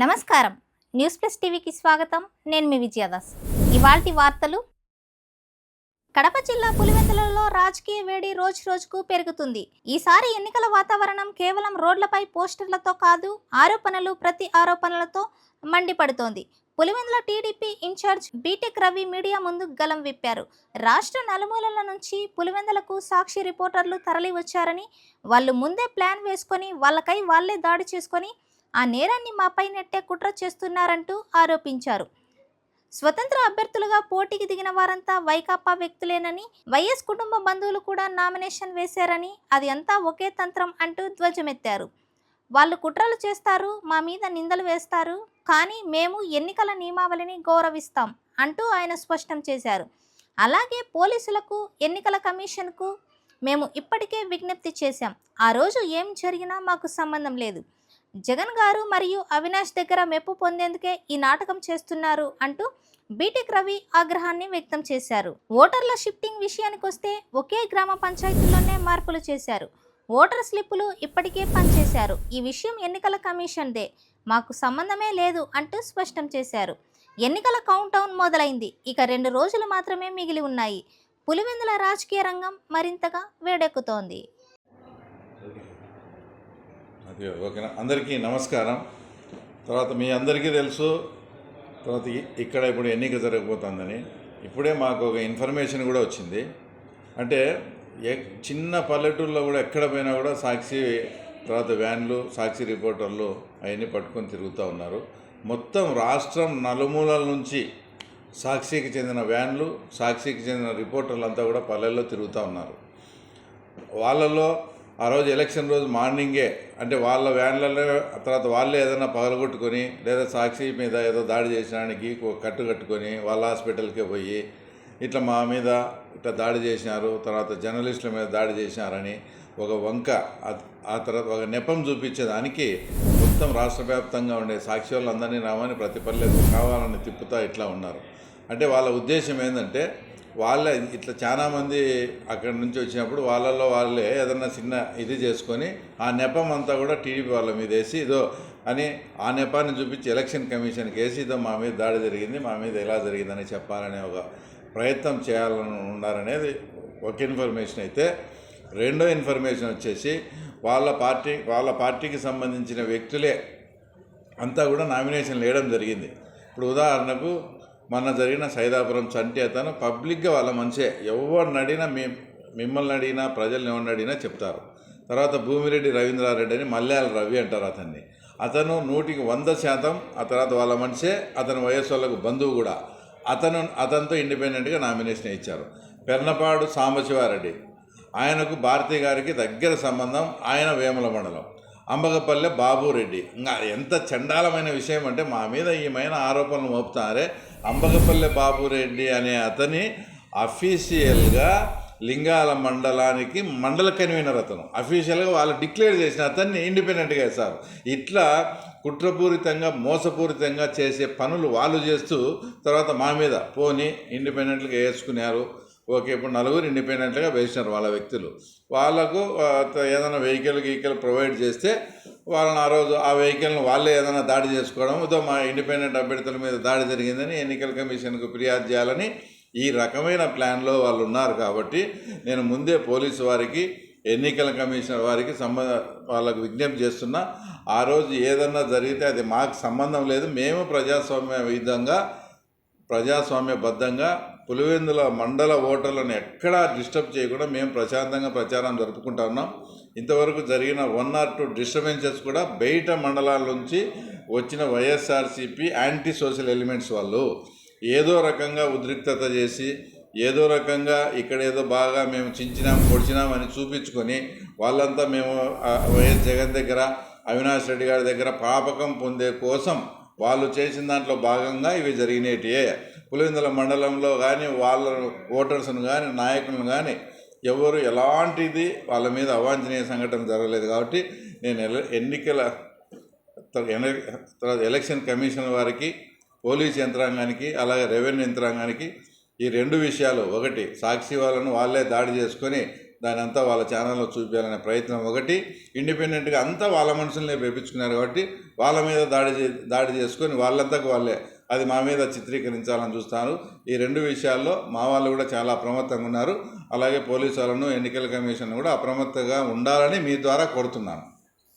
నమస్కారం. News plus టీవీకి స్వాగతం. నేను మీ విజయదాస్. ఇవాల్టి వార్తలు. కడప జిల్లా పులివెందులలో రాజకీయ వేడి రోజు రోజుకు పెరుగుతుంది. ఈసారి ఎన్నికల వాతావరణం కేవలం రోడ్లపై పోస్టర్లతో కాదు ఆరోపణలు ప్రతి ఆరోపణలతో మండిపడుతోంది. Pulivendula TDP incharge BTech Ravi media ముందు గలం విప్పారు. రాష్ట్ర నలుమూలల నుంచి పులివెందులకు సాక్షి రిపోర్టర్లు తరలి వచ్చారని వాళ్ళు ముందే ప్లాన్ వేసుకొని వాళ్ళకై వాళ్ళే దాడి చేసుకొని ఆ నేరాన్ని మాపైనట్టే కుట్ర చేస్తున్నారంటూ ఆరోపించారు. స్వతంత్ర అభ్యర్థులుగా పోటీకి దిగిన వారంతా వైకాపా వ్యక్తులేనని వైఎస్ కుటుంబ బంధువులు కూడా నామినేషన్ వేశారని అది అంతా ఒకే తంత్రం అంటూ ధ్వజమెత్తారు. వాళ్ళు కుట్రలు చేస్తారు మా మీద నిందలు వేస్తారు కానీ మేము ఎన్నికల నియమావళిని గౌరవిస్తాం అంటూ ఆయన స్పష్టం చేశారు. అలాగే పోలీసులకు ఎన్నికల కమిషన్కు మేము ఇప్పటికే విజ్ఞప్తి చేశాం. ఆ రోజు ఏం జరిగినా మాకు సంబంధం లేదు. జగన్ గారు మరియు అవినాష్ దగ్గర మెప్పు పొందేందుకే ఈ నాటకం చేస్తున్నారు అంటూ బీటెక్ రవి ఆగ్రహాన్ని వ్యక్తం చేశారు. ఓటర్ల షిఫ్టింగ్ విషయానికి వస్తే ఒకే గ్రామ పంచాయతీలోనే మార్పులు చేశారు. ఓటర్ స్లిప్పులు ఇప్పటికే పనిచేశారు. ఈ విషయం ఎన్నికల కమిషన్దే. మాకు సంబంధమే లేదు అంటూ స్పష్టం చేశారు. ఎన్నికల కౌంట్ డౌన్ మొదలైంది. ఇక రెండు రోజులు మాత్రమే మిగిలి ఉన్నాయి. పులివెందుల రాజకీయ రంగం మరింతగా వేడెక్కుతోంది. ఓకే ఓకేనా? అందరికీ నమస్కారం. తర్వాత మీ అందరికీ తెలుసు తర్వాత ఇక్కడ ఇప్పుడు ఎన్నిక జరగబోతుందని. ఇప్పుడే మాకు ఒక ఇన్ఫర్మేషన్ కూడా వచ్చింది. అంటే చిన్న పల్లెటూరులో కూడా ఎక్కడ పోయినా కూడా సాక్షి తర్వాత వ్యాన్లు సాక్షి రిపోర్టర్లు అవన్నీ పట్టుకొని తిరుగుతూ ఉన్నారు. మొత్తం రాష్ట్రం నలుమూలల నుంచి సాక్షికి చెందిన వ్యాన్లు సాక్షికి చెందిన రిపోర్టర్లు అంతా కూడా పల్లెల్లో తిరుగుతూ ఉన్నారు. వాళ్ళలో ఆ రోజు ఎలక్షన్ రోజు మార్నింగే అంటే వాళ్ళ వ్యాన్లలో తర్వాత వాళ్ళే ఏదైనా పగలగొట్టుకొని లేదా సాక్షి మీద ఏదో దాడి చేసినానికి కట్టు కట్టుకొని వాళ్ళ హాస్పిటల్కే పోయి ఇట్లా మా మీద ఇట్లా దాడి చేసినారు తర్వాత జర్నలిస్టుల మీద దాడి చేసినారని ఒక వంక ఆ- తర్వాత ఒక నెపం చూపించేదానికి మొత్తం రాష్ట్ర వ్యాప్తంగా ఉండే సాక్షి వాళ్ళందరినీ రామని ప్రతి పల్లెకు కావాలని తిప్పుతా ఇట్లా ఉన్నారు. అంటే వాళ్ళ ఉద్దేశం ఏంటంటే వాళ్ళ ఇట్లా చాలామంది అక్కడి నుంచి వచ్చినప్పుడు వాళ్ళల్లో వాళ్ళే ఏదన్నా చిన్న ఇది చేసుకొని ఆ నెపం అంతా కూడా టీడీపీ వాళ్ళ మీద వేసి ఇదో అని ఆ నెపాన్ని చూపించి ఎలక్షన్ కమిషన్కి వేసి ఇదో మా మీద దాడి జరిగింది మా మీద ఎలా జరిగిందని చెప్పాలనే ఒక ప్రయత్నం చేయాలని ఉన్నారనేది ఒక ఇన్ఫర్మేషన్ అయితే. రెండో ఇన్ఫర్మేషన్ వచ్చేసి వాళ్ళ పార్టీ వాళ్ళ పార్టీకి సంబంధించిన వ్యక్తులే అంతా కూడా నామినేషన్లు వేయడం జరిగింది. ఇప్పుడు ఉదాహరణకు మొన్న జరిగిన సైదాపురం చంటి అతను పబ్లిక్గా వాళ్ళ మంచే ఎవరిని అడిగినా మీ మిమ్మల్ని అడిగినా ప్రజల్ని ఎవరిని అడిగినా చెప్తారు. తర్వాత భూమిరెడ్డి రవీంద్రారెడ్డి అని మల్యాల రవి అంటారు అతన్ని. అతను నూటికి వంద శాతం ఆ తర్వాత వాళ్ళ మనిషే అతను వయస్సు వాళ్ళకు బంధువు కూడా. అతను అతనితో ఇండిపెండెంట్గా నామినేషన్ ఇచ్చారు. పెర్నపాడు సాంబశివారెడ్డి. ఆయనకు భారతి గారికి దగ్గర సంబంధం ఆయన వేముల మండలం. అంబగపల్లె బాబురెడ్డి. ఇంకా ఎంత చండాలమైన విషయం అంటే మా మీద ఈమైన ఆరోపణలు మోపుతారే అంబకపల్లె బాబురెడ్డి అనే అతని అఫీషియల్గా లింగాల మండలానికి మండల కన్వీనర్ అతను. అఫీషియల్గా వాళ్ళు డిక్లేర్ చేసిన అతన్ని ఇండిపెండెంట్గా వేశారు ఇట్లా కుట్రపూరితంగా మోసపూరితంగా చేసే పనులు వాళ్ళు చేస్తూ తర్వాత మా మీద పోని ఇండిపెండెంట్గా వేసుకున్నారు. ఓకే ఇప్పుడు నలుగురు ఇండిపెండెంట్గా వేసినారు వాళ్ళ వ్యక్తులు. వాళ్ళకు ఏదైనా వెహికల్ గీకల్ ప్రొవైడ్ చేస్తే వాళ్ళని ఆ రోజు ఆ వెహికల్ని వాళ్ళే ఏదైనా దాడి చేసుకోవడం ఇదో మా ఇండిపెండెంట్ అభ్యర్థుల మీద దాడి జరిగిందని ఎన్నికల కమిషన్కు ఫిర్యాదు చేయాలని ఈ రకమైన ప్లాన్లో వాళ్ళు ఉన్నారు కాబట్టి నేను ముందే పోలీసు వారికి ఎన్నికల కమిషనర్ వారికి సంబంధ వాళ్ళకు విజ్ఞప్తి చేస్తున్నా ఆ రోజు ఏదన్నా జరిగితే అది మాకు సంబంధం లేదు. మేము ప్రజాస్వామ్య విధంగా ప్రజాస్వామ్యబద్ధంగా పులివెందుల మండల ఓటర్లను ఎక్కడా డిస్టర్బ్ చేయకుండా మేము ప్రశాంతంగా ప్రచారం జరుపుకుంటా ఉన్నాం. ఇంతవరకు జరిగిన వన్ ఆర్ టూ డిస్టర్బెన్సెస్ కూడా బయట మండలాల నుంచి వచ్చిన వైఎస్ఆర్సీపీ యాంటీ సోషల్ ఎలిమెంట్స్ వాళ్ళు. ఏదో రకంగా ఉద్రిక్తత చేసి ఏదో రకంగా ఇక్కడ ఏదో బాగా మేము చించినాం పొడిచినాం అని చూపించుకొని వాళ్ళంతా మేము వైఎస్ జగన్ దగ్గర అవినాష్ రెడ్డి గారి దగ్గర పాపకం పొందే కోసం వాళ్ళు చేసిన దాంట్లో భాగంగా ఇవి జరిగినటియే. పులివెందుల మండలంలో కానీ వాళ్ళ ఓటర్స్ను కానీ నాయకులను కానీ ఎవరు ఎలాంటిది వాళ్ళ మీద అవాంఛనీయ సంఘటన జరగలేదు కాబట్టి నేను ఎన్నికల తర్వాత ఎలక్షన్ కమిషన్ వారికి పోలీస్ యంత్రాంగానికి అలాగే రెవెన్యూ యంత్రాంగానికి ఈ రెండు విషయాలు ఒకటి సాక్షి వాళ్ళను వాళ్ళే దాడి చేసుకొని దాని అంతా వాళ్ళ ఛానల్లో చూపించాలనే ప్రయత్నం ఒకటి ఇండిపెండెంట్గా అంతా వాళ్ళ మనుషులనే పెంపించుకున్నారు కాబట్టి వాళ్ళ మీద దాడి చే దాడి చేసుకొని వాళ్ళంతకు వాళ్ళే అది మా మీద చిత్రీకరించాలని చూస్తారు. ఈ రెండు విషయాల్లో మా వాళ్ళు కూడా చాలా అప్రమత్తంగా ఉన్నారు. అలాగే పోలీసు వాళ్ళను ఎన్నికల కమిషన్ కూడా అప్రమత్తంగా ఉండాలని మీ ద్వారా కోరుతున్నాను.